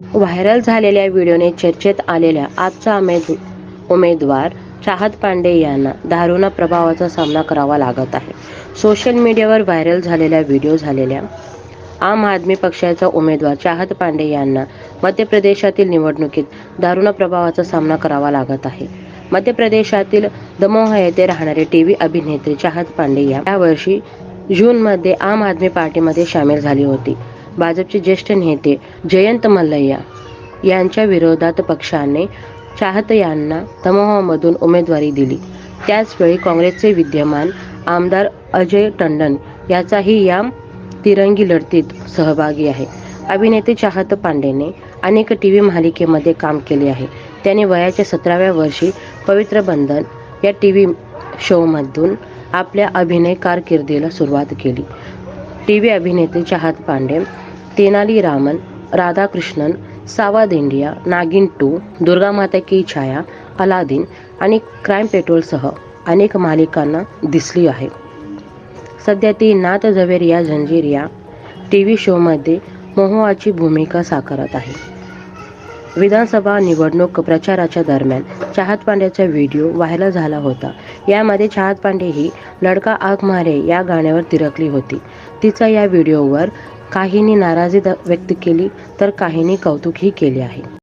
Viral झालेल्या व्हिडिओने चर्चेत आलेल्या आजचा उमेद उमेदवार चाहत पांडे यांना दारुणा प्रभावाचा सामना करावा लागत आहे. सोशल मीडियावर व्हायरल झालेल्या व्हिडिओ झालेल्या आम आदमी पक्षाचा उमेदवार चाहत पांडे यांना मध्य प्रदेशातील निवडणुकीत दारुणा प्रभावाचा सामना करावा लागत आहे. मध्य प्रदेशातील दमोह येथे राहणारे टीव्ही अभिनेत्री चाहत पांडे या यावर्षी जूनमध्ये आम आदमी पार्टीमध्ये सामील झाली होती. भाजपचे ज्येष्ठ नेते जयंत मल्लय्या यांच्या विरोधात पक्षाने चाहत यांना दमोहमधून उमेदवारी दिली. त्याचवेळी काँग्रेसचे विद्यमान आमदार अजय टंडन याचाही या तिरंगी लढतीत सहभागी आहे. अभिनेते चाहत पांडेने अनेक टी व्ही मालिकेमध्ये काम केले आहे. त्याने वयाच्या सतराव्या वर्षी पवित्र बंधन या टी व्ही शोमधून आपल्या अभिनय कारकिर्दीला सुरुवात केली. टी व्ही अभिनेते चाहत पांडे तेनाली रामन राधाकृष्णन सावाद इंडिया नागिन टू दुर्गा माता की छाया अलादीन आणि क्राईम पेट्रोलसह अनेक मालिकांना दिसली आहे. सध्या ती नाथ झवेर या झंजीर या टी व्ही शोमध्ये मोहोआची भूमिका साकारत आहे. विधानसभा निवडणूक प्रचाराच्या दरम्यान चाहत पांड्याचा व्हिडिओ व्हायरल झाला होता. यामध्ये चाहत पांडे ही लडका आग मारे या गाण्यावर तिरकली होती. तिचा या व्हिडिओवर काहींनी नाराजी द- व्यक्त केली तर काहींनी कौतुकही केले आहे.